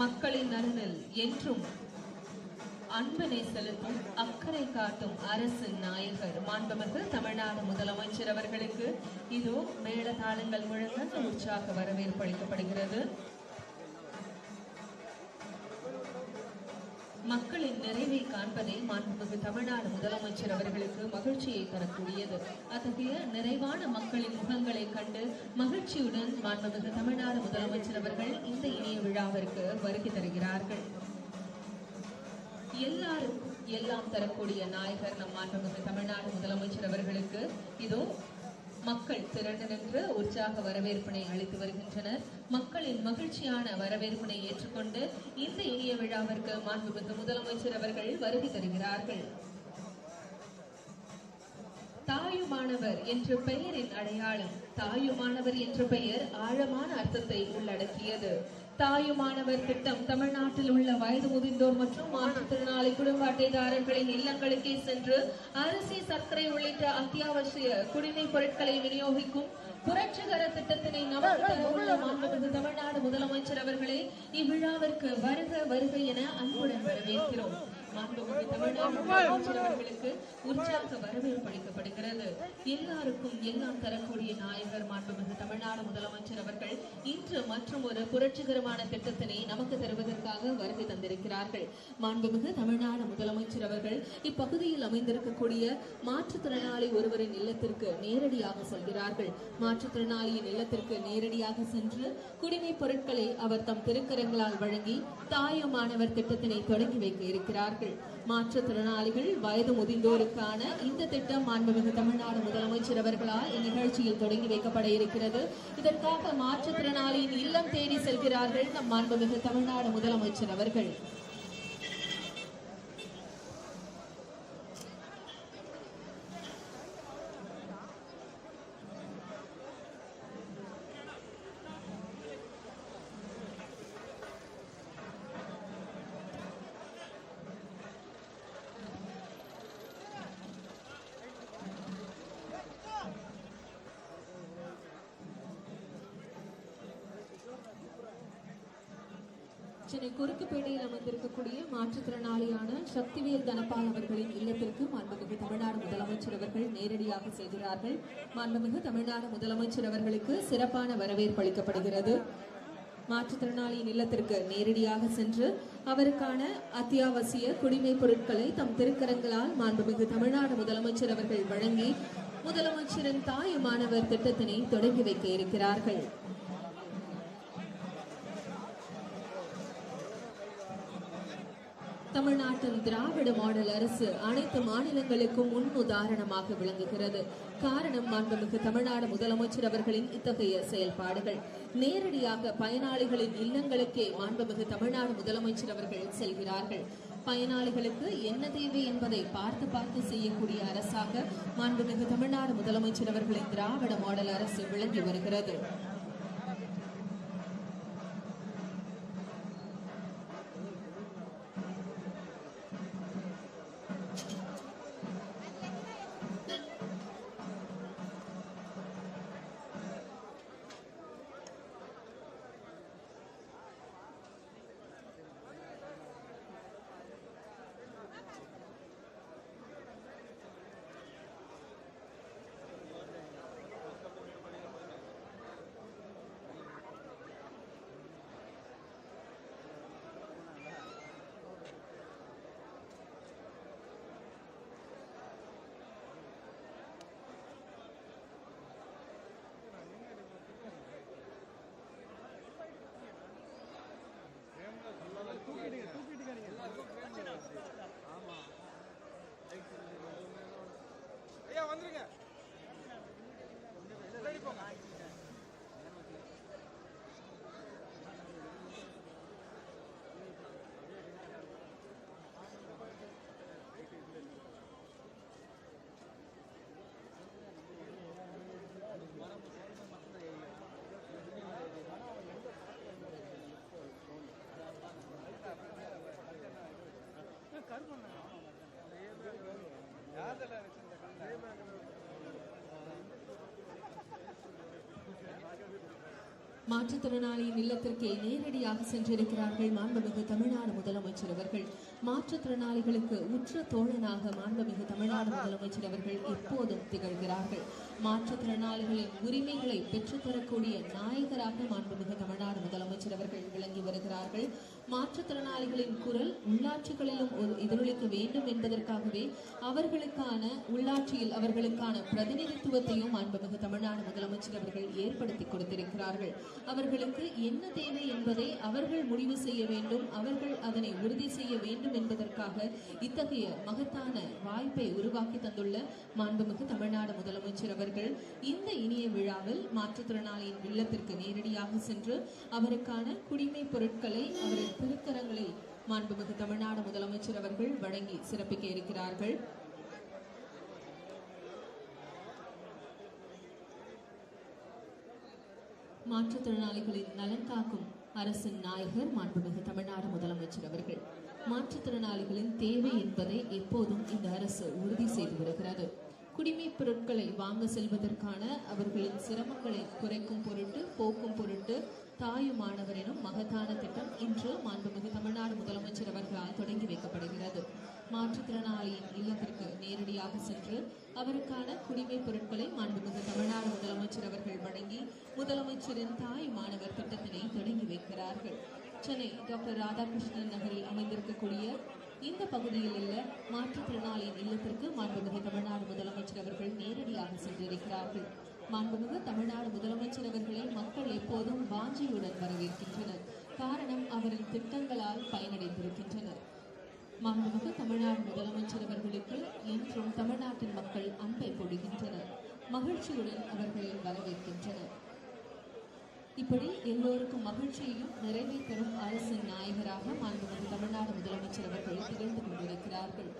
மக்களின் நலனில் என்றும் அன்பினை செலுத்தும் அக்கறை காட்டும் அரசின் நாயகர் மாண்புமிகு தமிழ்நாடு முதலமைச்சர் அவர்களுக்கு இதோ மேளதாளங்கள் முழங்க உற்சாக வரவேற்பு அளிக்கப்படுகிறது. மக்களின் நிறைவை காண்பதே மாண்புமிகு தமிழ்நாடு முதலமைச்சர் அவர்களுக்கு மகிழ்ச்சியை தரக்கூடியது. அத்தகைய நிறைவான மக்களின் முகங்களை கண்டு மகிழ்ச்சியுடன் மாண்புமிகு தமிழ்நாடு முதலமைச்சர் அவர்கள் இந்த இணைய விழாவிற்கு வருகை தருகிறார்கள். எல்லாருக்கும் எல்லாம் தரக்கூடிய நாயகர் நம் மாண்புமிகு தமிழ்நாடு முதலமைச்சர் அவர்களுக்கு இதோ மக்கள் திரண்டு நின்று உற்சாக வரவேற்பினை அளித்து வருகின்றனர். மக்களின் மகிழ்ச்சியான வரவேற்பினை ஏற்றுக்கொண்டு இந்த இனிய விழாவிற்கு மாண்புமிகு முதலமைச்சர் அவர்கள் வருகை தருகிறார்கள். தாயுமானவர் என்ற பெயரின் அடையாளம் தாயுமானவர் என்ற பெயர் ஆழமான அர்த்தத்தை உள்ளடக்கியது. தாயுமானவர் திட்டம். தமிழ்நாட்டில் உள்ள வயது முதிர்ந்தோர் மற்றும் மாற்றுத்திறனாளி குடும்ப அட்டைதாரர்களின் இல்லங்களுக்கே சென்று அரிசி சர்க்கரை உள்ளிட்ட அத்தியாவசிய குடிமைப் பொருட்களை விநியோகிக்கும் புரட்சிகர திட்டத்தினை தமிழ்நாடு முதலமைச்சர் அவர்களே இவ்விழாவிற்கு வருக வருக என அன்புடன் வரவேற்கிறோம். மாண்புமிகு தமிழ்நாடு முதலமைச்சர் உற்சாக வரவேற்பு அளிக்கப்படுகிறது. எல்லாருக்கும் எல்லாம் தரக்கூடிய நாயகர் மாண்புமிகு தமிழ்நாடு முதலமைச்சர் அவர்கள் இன்று மற்றும் ஒரு புரட்சிகரமான திட்டத்தினை நமக்கு தருவதற்காக வருகை தந்திருக்கிறார்கள். மாண்புமிகு தமிழ்நாடு முதலமைச்சர் அவர்கள் இப்பகுதியில் அமைந்திருக்கக்கூடிய மாற்றுத்திறனாளி ஒருவரின் இல்லத்திற்கு நேரடியாக செல்கிறார்கள். மாற்றுத்திறனாளியின் இல்லத்திற்கு நேரடியாக சென்று குடிமைப் பொருட்களை அவர் தம் திருக்கரங்களால் வழங்கி தாயுமானவர் திட்டத்தினை தொடங்கி வைக்க இருக்கிறார்கள். மாற்றுத்திறனாளிகள் வயது முதிர்ந்தோருக்கான இந்த திட்டம் மாண்புமிகு தமிழ்நாடு முதலமைச்சர் அவர்களால் இந்நிகழ்ச்சியில் தொடங்கி வைக்கப்பட இருக்கிறது. இதற்காக மாற்றுத்திறனாளியின் இல்லம் தேடி செல்கிறார்கள் நம் மாண்புமிகு தமிழ்நாடு முதலமைச்சர் அவர்கள். சென்னை குறுக்குப்பேட்டையில் அமர்ந்திருக்கக்கூடிய மாற்றுத்திறனாளியான சக்திவேல் தனபால் அவர்களின் இல்லத்திற்கு மாண்புமிகு தமிழ்நாடு முதலமைச்சர் அவர்கள் நேரடியாக செல்கிறார்கள். மாண்புமிகு தமிழ்நாடு முதலமைச்சர் அவர்களுக்கு சிறப்பான வரவேற்பு அளிக்கப்படுகிறது. மாற்றுத்திறனாளியின் இல்லத்திற்கு நேரடியாக சென்று அவருக்கான அத்தியாவசிய குடிமைப் பொருட்களை தம் திருக்கரங்களால் மாண்புமிகு தமிழ்நாடு முதலமைச்சர் அவர்கள் வழங்கி முதலமைச்சரின் தாயுமானவர் திட்டத்தினை தொடங்கி வைக்க இருக்கிறார்கள். தமிழ்நாட்டின் திராவிட மாடல் அரசு அனைத்து மாநிலங்களுக்கும் முன் உதாரணமாக விளங்குகிறது. காரணம் மாண்புமிகு தமிழ்நாடு முதலமைச்சர் அவர்களின் இத்தகைய செயல்பாடுகள். நேரடியாக பயனாளிகளின் இல்லங்களுக்கே மாண்புமிகு தமிழ்நாடு முதலமைச்சர் அவர்கள் செல்கிறார்கள். பயனாளிகளுக்கு என்ன தேவை என்பதை பார்த்து பார்த்து செய்யக்கூடிய அரசாக மாண்புமிகு தமிழ்நாடு முதலமைச்சர் அவர்களின் திராவிட மாடல் அரசு விளங்கி வருகிறது. மாற்றுத்திறனாளியின் இல்லத்திற்கே நேரடியாக சென்றிருக்கிறார்கள் மாண்புமிகு தமிழ்நாடு முதலமைச்சர் அவர்கள். மாற்றுத்திறனாளிகளுக்கு உற்ற தோழனாக மாண்புமிகு தமிழ்நாடு முதலமைச்சர் அவர்கள் எப்போதும் திகழ்கிறார்கள். மாற்றுத்திறனாளிகளின் உரிமைகளை பெற்றுத்தரக்கூடிய நாயகராக மாண்புமிகு தமிழ்நாடு முதலமைச்சர் அவர்கள் விளங்கி வருகிறார்கள். மாற்றுத்திறனாளிகளின் குரல் உள்ளாட்சிகளிலும் ஒரு எதிரொலிக்க வேண்டும் என்பதற்காகவே அவர்களுக்கான உள்ளாட்சியில் அவர்களுக்கான பிரதிநிதித்துவத்தையும் மாண்புமிகு தமிழ்நாடு முதலமைச்சர் அவர்கள் ஏற்படுத்தி கொடுத்திருக்கிறார்கள். அவர்களுக்கு என்ன தேவை என்பதை அவர்கள் முடிவு செய்ய வேண்டும். அவர்கள் அதனை உறுதி செய்ய வேண்டும் வேண்டும் என்பதற்காக இத்தகைய மகத்தான வாய்ப்பை உருவாக்கி தந்துள்ள மாண்புமிகு தமிழ்நாடு முதலமைச்சர் அவர்கள் இந்த இனிய விழாவில் மாற்றுத்திறனாளியின் இல்லத்திற்கு நேரடியாக சென்று அவருக்கான குடிமை பொருட்களை அவரின் திருக்கரங்களில் மாண்புமிகு தமிழ்நாடு முதலமைச்சர் அவர்கள் வழங்கி சிறப்பிக்க இருக்கிறார்கள். மாற்றுத்திறனாளிகளின் நலன் காக்கும் அரசின் நாயகர் மாண்புமிகு தமிழ்நாடு முதலமைச்சர் அவர்கள். மாற்றுத்திறனாளிகளின் தேவை என்பதை எப்போதும் இந்த அரசு உறுதி செய்து வருகிறது. குடிமைப் பொருட்களை வாங்க செல்வதற்கான அவர்களின் சிரமங்களை குறைக்கும் பொருட்டு போக்கும் பொருட்டு தாயுமானவர் எனும் மகத்தான திட்டம் இன்று மாண்புமிகு தமிழ்நாடு முதலமைச்சர் அவர்களால் தொடங்கி வைக்கப்படுகிறது. மாற்றுத்திறனாளியின் இல்லத்திற்கு நேரடியாக சென்று அவருக்கான குடிமைப் பொருட்களை மாண்புமிகு தமிழ்நாடு முதலமைச்சர் அவர்கள் வழங்கி முதலமைச்சரின் தாய் மாணவர் திட்டத்தினை தொடங்கி வைக்கிறார்கள். சென்னை டாக்டர் ராதாகிருஷ்ணன் நகரில் அமைந்திருக்கக்கூடிய இந்த பகுதியில் உள்ள மாற்றுத்திறனாளியின் இல்லத்திற்கு மாண்புமிகு தமிழ்நாடு முதலமைச்சர் அவர்கள் நேரடியாக சென்றிருக்கிறார்கள். மாண்புமிகு தமிழ்நாடு முதலமைச்சர் அவர்களை மக்கள் எப்போதும் வாஞ்சியுடன் வரவேற்கின்றனர். காரணம் அவரின் திட்டங்களால் பயனடைந்திருக்கின்றனர். மாண்புமிகு தமிழ்நாடு முதலமைச்சர் அவர்களுக்கு என்றும் தமிழ்நாட்டின் மக்கள் அன்பை கொடுகின்றனர் மகிழ்ச்சியுடன் அவர்களை வரவேற்கின்றனர். இப்படி எல்லோருக்கும் மகிழ்ச்சியையும் நிறைவை தரும் அரசின் நாயகராக மாண்புமிகு தமிழ்நாடு முதலமைச்சர் அவர்கள் திகழ்ந்து கொண்டிருக்கிறார்கள்.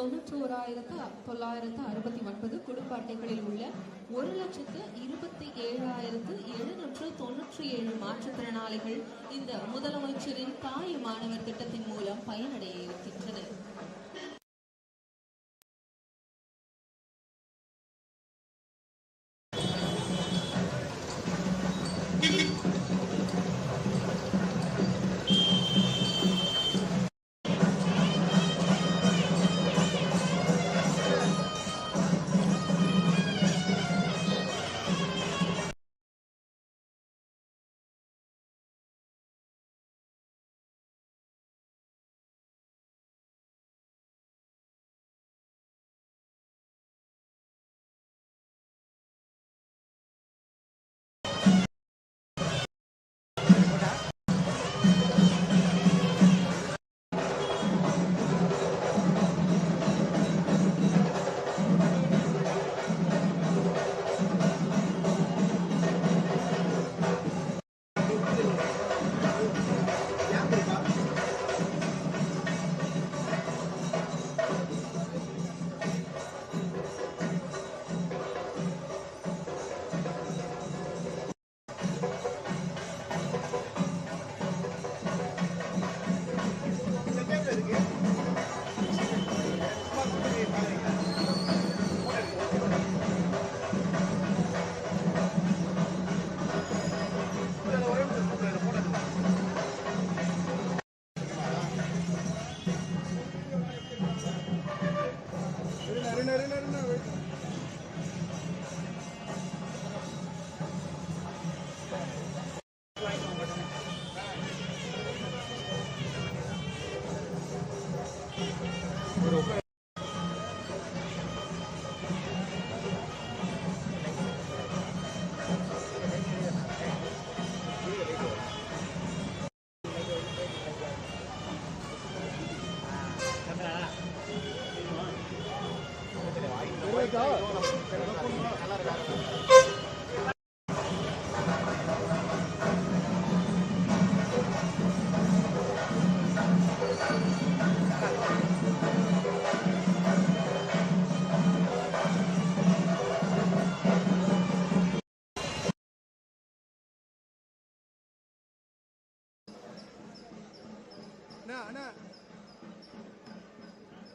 தொண்ணூற்றோராயிரத்து தொள்ளாயிரத்து அறுபத்தி ஒன்பது குடும்ப அட்டைகளில் உள்ள ஒரு லட்சத்து இருபத்தி ஏழாயிரத்து எழுநூற்று தொன்னூற்றி ஏழு மாற்றுத்திறனாளிகள் இந்த முதலமைச்சரின் தாய் மாணவர் திட்டத்தின் மூலம் பயனடைய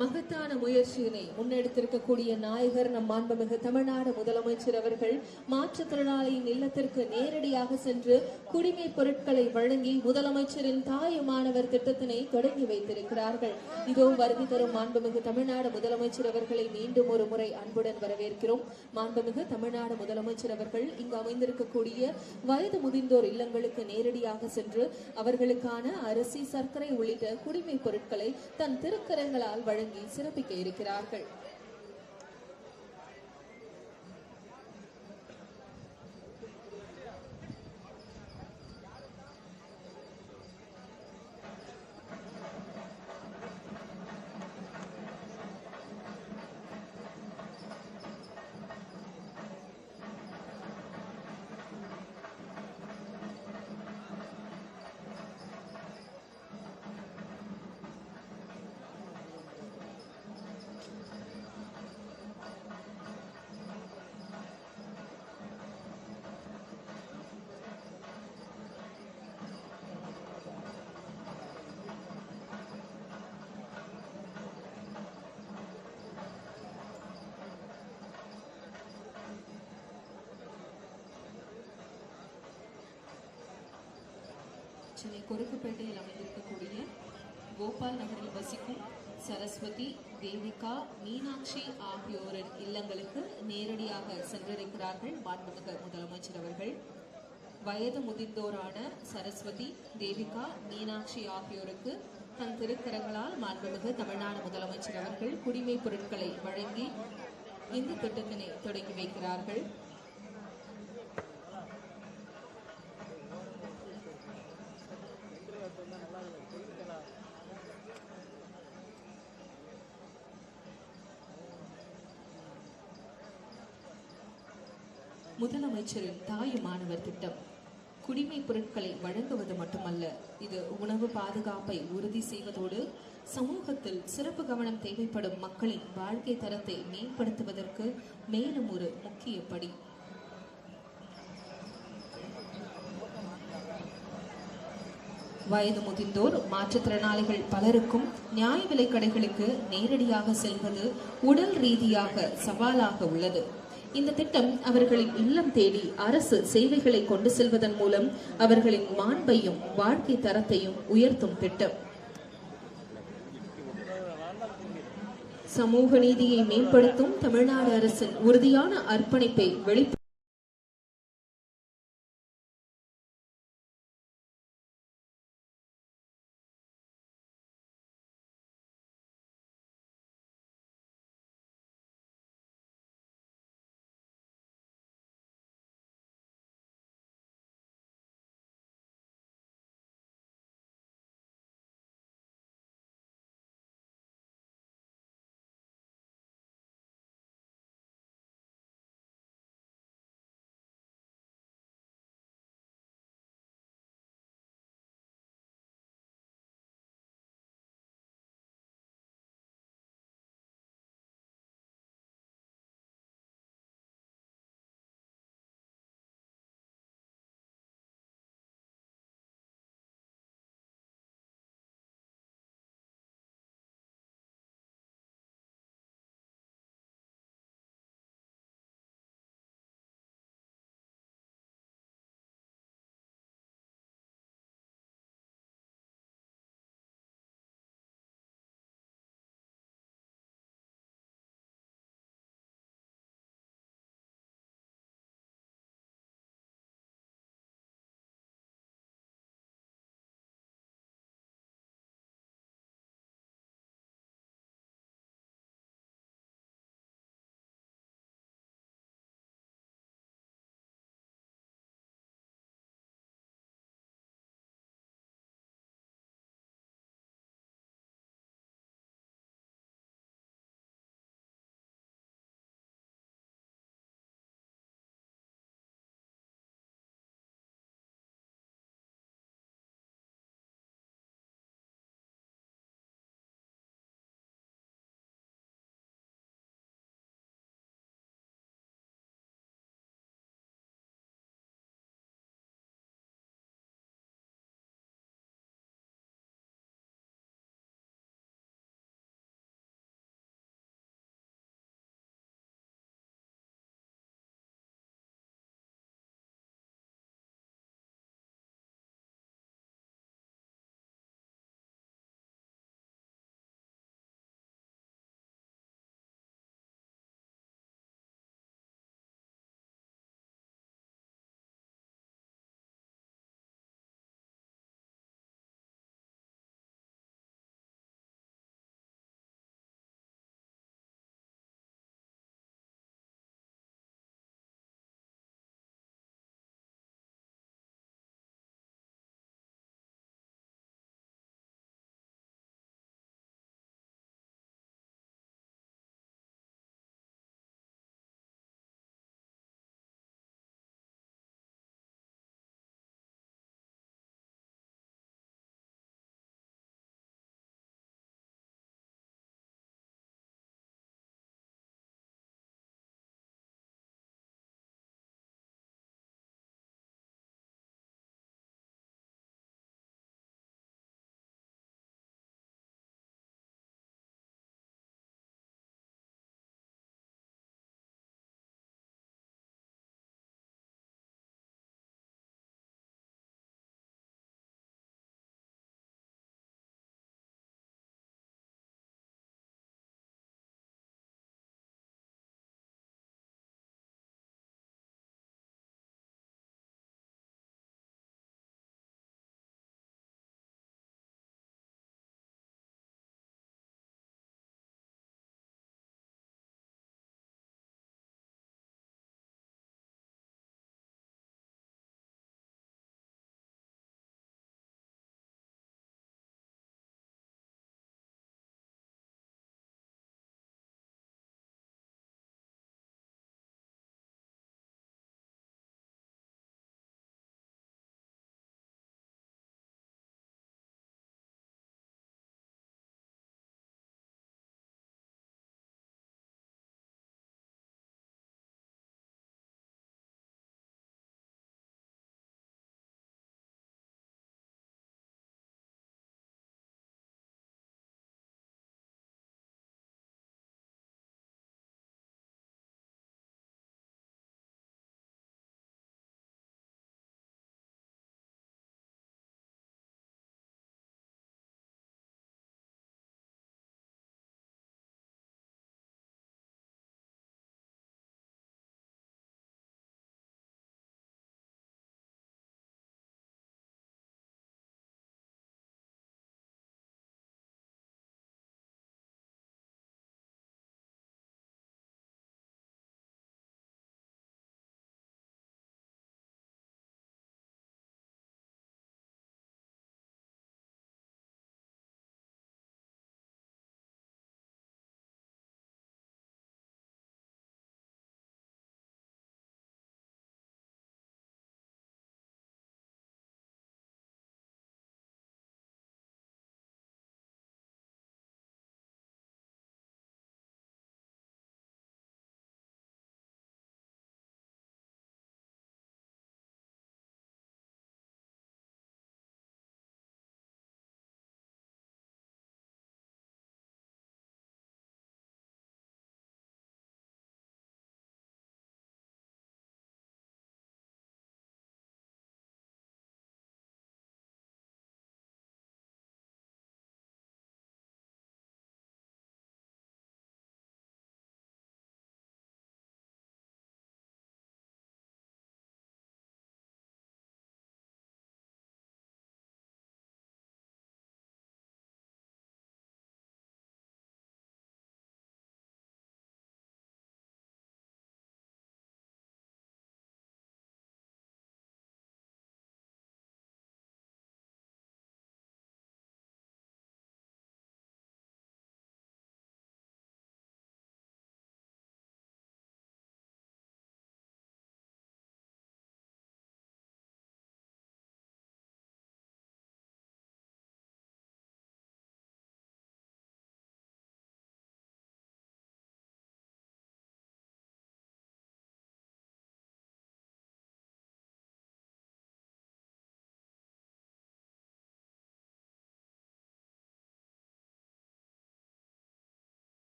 மகத்தான முயற்சியினை முன்னெடுத்திருக்கக்கூடிய நாயகர் நம் மாண்புமிகு தமிழ்நாடு முதலமைச்சர் அவர்கள் மாற்றுத்திறனாளியின் இல்லத்திற்கு நேரடியாக சென்று குடிமை பொருட்களை வழங்கி முதலமைச்சரின் தாயுமானவர் திட்டத்தினை தொடங்கி வைத்திருக்கிறார்கள். இதோ வருகை தரும் மாண்புமிகு தமிழ்நாடு முதலமைச்சர் அவர்களை மீண்டும் ஒரு முறை அன்புடன் வரவேற்கிறோம். மாண்புமிகு தமிழ்நாடு முதலமைச்சர் அவர்கள் இங்கு அமைந்திருக்கக்கூடிய வயது முதிர்ந்தோர் இல்லங்களுக்கு நேரடியாக சென்று அவர்களுக்கான அரிசி சர்க்கரை உள்ளிட்ட குடிமை பொருட்களை தன் திருக்கரங்களால் வழங்கி சிறப்பிக்க இருக்கிறார்கள். சென்னை கொருக்குப்பேட்டையில் அமைந்திருக்கக்கூடிய கோபால் நகரில் வசிக்கும் சரஸ்வதி தேவிகா மீனாட்சி ஆகியோரின் இல்லங்களுக்கு நேரடியாக சென்றிருக்கிறார்கள் மாண்புமிகு முதலமைச்சர் அவர்கள். வயது முதிர்ந்தோரான சரஸ்வதி தேவிகா மீனாட்சி ஆகியோருக்கு தன் திருக்கரங்களால் மாண்புமிகு தமிழ்நாடு முதலமைச்சர் அவர்கள் குடிமை பொருட்களை வழங்கி இந்த திட்டத்தினை தொடங்கி வைக்கிறார்கள். அமைச்சரின் தாய் மாணவர் திட்டம். குடிமை பொருட்களை வழங்குவது மட்டுமல்ல இது உணவு பாதுகாப்பை உறுதி செய்வதோடு சமூகத்தில் சிறப்பு கவனம் தேவைப்படும் மக்களின் வாழ்க்கை தரத்தை மேம்படுத்துவதற்கு மேலும் ஒரு முக்கிய படி. வயது முதிர்ந்தோர் மாற்றுத்திறனாளிகள் பலருக்கும் நியாய விலைக் கடைகளுக்கு நேரடியாக செல்வது உடல் ரீதியாக சவாலாக உள்ளது. இந்த திட்டம் அவர்களின் இல்லம் தேடி அரசு சேவைகளை கொண்டு செல்வதன் மூலம் அவர்களின் மாண்பையும் வாழ்க்கை தரத்தையும் உயர்த்தும் திட்டம். சமூக நீதியை மேம்படுத்தும் தமிழ்நாடு அரசின் உறுதியான அர்ப்பணிப்பை வெளிப்படுத்த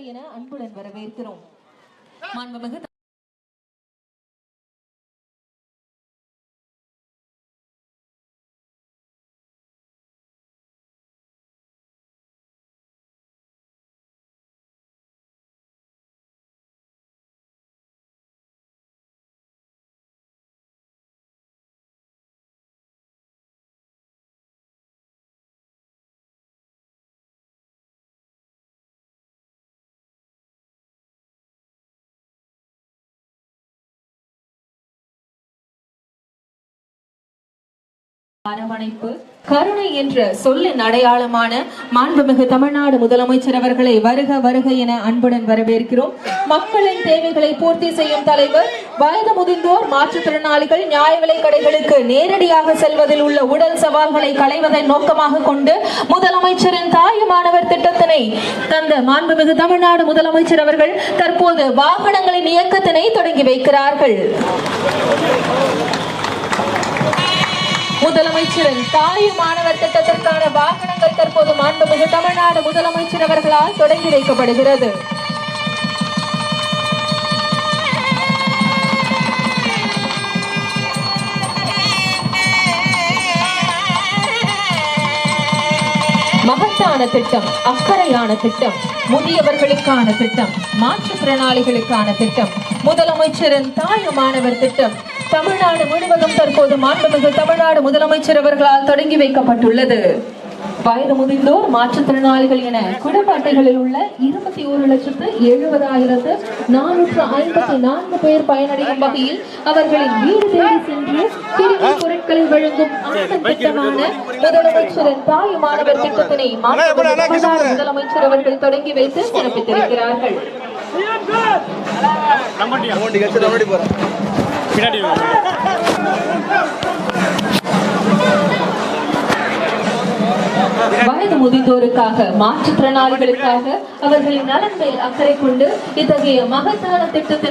என அன்புடன் வரவேற்கிறோம். மாண்புமிகு அரவணைப்பு கருணை என்ற சொல்லின் அடையாளமான மாண்புமிகு தமிழ்நாடு முதலமைச்சர் அவர்களை வருக வருக என அன்புடன் வரவேற்கிறோம். மக்களின் தேவைகளை பூர்த்தி செய்யும் தலைவர் வயது முதிர்ந்தோர் மாற்றுத்திறனாளிகள் நியாய விலை கடைகளுக்கு நேரடியாக செல்வதில் உள்ள உடல் சவால்களை களைவதை நோக்கமாக கொண்டு முதலமைச்சரின் தாயுமானவர் திட்டத்தினை தந்த மாண்புமிகு தமிழ்நாடு முதலமைச்சர் அவர்கள் தற்போது வாகனங்களின் இயக்கத்தினை தொடங்கி வைக்கிறார்கள். முதலமைச்சரின் தாய் மாணவர் திட்டத்திற்கான வாகனங்கள் தற்போது மாண்புமிகு தமிழ்நாடு முதலமைச்சர் அவர்களால் தொடங்கி வைக்கப்படுகிறது. மகத்தான திட்டம் அக்கறையான திட்டம் முதியவர்களுக்கான திட்டம் மாற்றுத்திறனாளிகளுக்கான திட்டம் முதலமைச்சரின் தாய் மாணவர் திட்டம் தமிழ்நாடு முழுவதும் தற்போது மாண்புமிகு தமிழ்நாடு முதலமைச்சர் அவர்களால் தொடங்கி வைக்கப்பட்டுள்ளது. வயது முதிர்ந்தோர் மாற்றுத்திறனாளிகள் என குடும்ப அட்டைகளில் உள்ள இருபத்தி ஒரு லட்சத்து எழுபதாயிரத்து நானூற்று ஐம்பத்தி நான்கு பேர் பயனடையும் வகையில் அவர்களின் வீடு தேடி சென்று பிரிவு பொருட்களை வழங்கும் அந்த திட்டமான முதலமைச்சரின் தாய் மாணவர் திட்டத்தினை முதலமைச்சர் அவர்கள் தொடங்கி வைத்து சிறப்பித்திருக்கிறார்கள். பின்னாடி வயது முதிந்தோருக்காக மாற்றுத்திறனாளிகளுக்காக அவர்களின் நலன் மேல் அக்கறை கொண்டு இத்தகைய மகத்தான திட்டத்தை